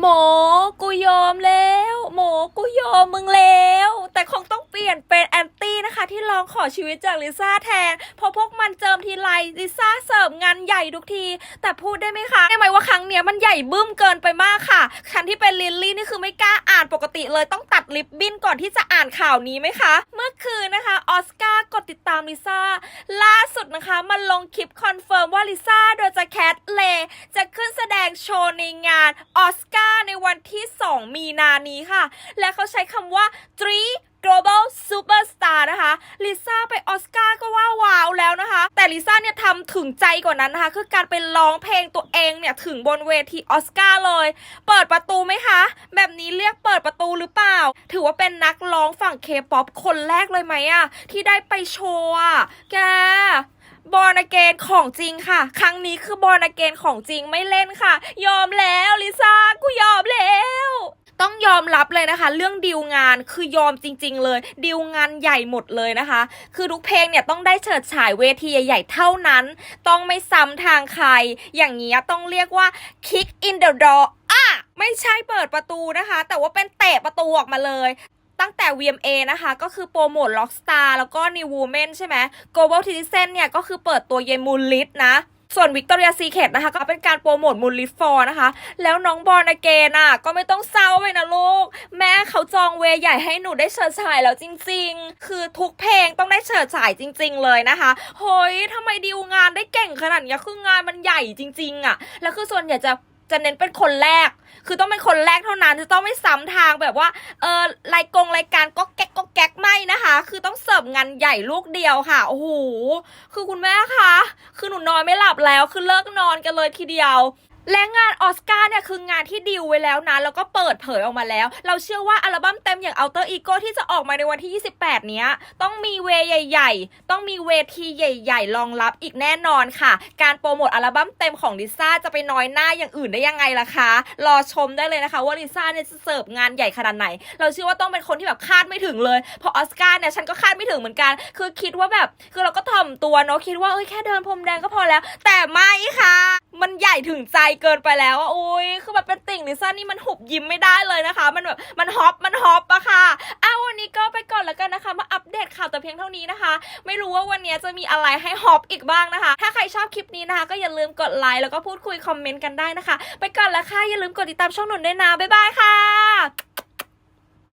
หมอกูยอมแล้ว หมอกูยอมมึงแล้ว แต่คงต้องเปลี่ยนเป็นแอนตี้นะคะ ที่ร้องขอชีวิตจากลิซ่าแทนเพราะพวกมันเจิมทีไรลิซ่าเสิร์ฟงานใหญ่ทุกที แต่พูดได้ไหมคะได้ไหมว่าครั้งเนี้ยมันใหญ่บึ้มเกินไปมากค่ะคันที่เป็นลิลลี่นี่คือไม่กล้าอ่านปกติเลยต้องตัดลิปบิ้นก่อนที่จะอ่านข่าวนี้ไหมคะ เมื่อคืนนะคะออสการ์กดติดตามลิซ่าล่าสุดนะคะมันลงคลิปคอนเฟิร์มว่าลิซ่าโดยจะแคทเล ขึ้นแสดงโชว์ในงานออสการ์ในวันที่ 2 มีนานี้ค่ะ และเขาใช้คำว่า three global superstar นะคะลิซ่าไปออสการ์ก็ว่าว้าวแล้วนะคะ แต่ลิซ่าเนี่ยทำถึงใจกว่านั้นนะคะ คือการไปร้องเพลงตัวเองเนี่ย ถึงบนเวทีออสการ์เลย เปิดประตูไหมคะ แบบนี้เรียกเปิดประตูหรือเปล่า ถือว่าเป็นนักร้องฝั่งเคป๊อปคนแรกเลยไหมอะที่ได้ไปโชว์อะแก บอลเกนของจริงค่ะ ครั้งนี้คือบอลเกนของจริงไม่เล่นค่ะ ยอมแล้วลิซ่ากูยอมแล้วต้องยอมรับเลยนะคะ เรื่องดีลงานคือยอมจริง ๆ เลยดีลงานใหญ่หมดเลยนะคะ คือทุกเพลงเนี่ยต้องได้เฉิดฉายเวทีใหญ่ๆเท่านั้น ต้องไม่ซ้ำทางใคร อย่างนี้ยต้องเรียกว่า kick in the door อะไม่ใช่เปิดประตูนะคะ แต่ว่าเป็นเตะประตูออกมาเลย ตั้งแต่ VMA นะคะ ก็คือโปรโมท Rockstar แล้วก็ New Woman ใช่ไหม Global Citizen เนี่ย ก็คือเปิดตัวเยมูลลิสนะส่วน Victoria Secret นะคะก็เป็นการโปรโมทมูลลิสฟอร์นะคะ แล้วน้องบอลอเกนอะ ก็ไม่ต้องเศร้าไปนะลูก แม่เขาจองเวใหญ่ให้หนูได้เฉิดฉายแล้วจริง ๆ คือทุกเพลงต้องได้เฉิดฉายจริง ๆ เลยนะคะเฮ้ยทำไมดีลงานได้เก่งขนาดนี้คืองานมันใหญ่จริง ๆ อะ แล้วคือส่วนใหญ่จะ จะเน้นเป็นคนแรก คือต้องเป็นคนแรกเท่านั้น จะต้องไม่ซ้ำทางแบบว่า เออรายกงรายการก็แก๊กก็แก๊กไม่นะคะ คือต้องเสิร์ฟงานใหญ่ลูกเดียวค่ะ โอ้โห คือคุณแม่คะ คือหนูนอนไม่หลับแล้ว คือเลิกนอนกันเลยทีเดียว และงานออสการ์เนี่ยคืองานที่ดีลไว้แล้วนะ แล้วก็เปิดเผยออกมาแล้ว เราเชื่อว่าอัลบั้มเต็มอย่าง Outer Ego ที่จะออกมาในวันที่ 28 เนี้ย ต้องมีเวใหญ่ ๆ ต้องมีเวทีใหญ่ ๆ รองรับอีกแน่นอนค่ะ การโปรโมทอัลบั้มเต็มของลิซ่าจะไปน้อยหน้าอย่างอื่นได้ยังไงล่ะคะ รอชมได้เลยนะคะ ว่าลิซ่าเนี่ยจะเสิร์ฟงานใหญ่ขนาดไหน เราเชื่อว่าต้องเป็นคนที่แบบคาดไม่ถึงเลยเพราะออสการ์เนี่ยฉันก็คาดไม่ถึงเหมือนกัน คือคิดว่าแบบ คือเราก็ถ่อมตัวเนาะ คิดว่าเอ้ยแค่เดินพรมแดงก็พอแล้ว แต่ไม่ค่ะ มัน ญ่ถึงใจเกินไปแล้วอะอุ้ยคือแบบเป็นติ่งลิซ่านี่มันหุบยิ้มไม่ได้เลยนะคะ มันแบบมันฮอปมันฮอปอะค่ะอ้าววันนี้ก็ไปก่อนแล้วกันนะคะ มาอัปเดตข่าวแต่เพียงเท่านี้นะคะ ไม่รู้ว่าวันนี้จะมีอะไรให้ฮอปอีกบ้างนะคะ ถ้าใครชอบคลิปนี้นะคะ ก็อย่าลืมกดไลค์แล้วก็พูดคุยคอมเมนต์กันได้นะคะ ไปก่อนแล้วค่ะอย่าลืมกดติดตามช่องหนุนด้วยนะบ๊ายบายค่ะ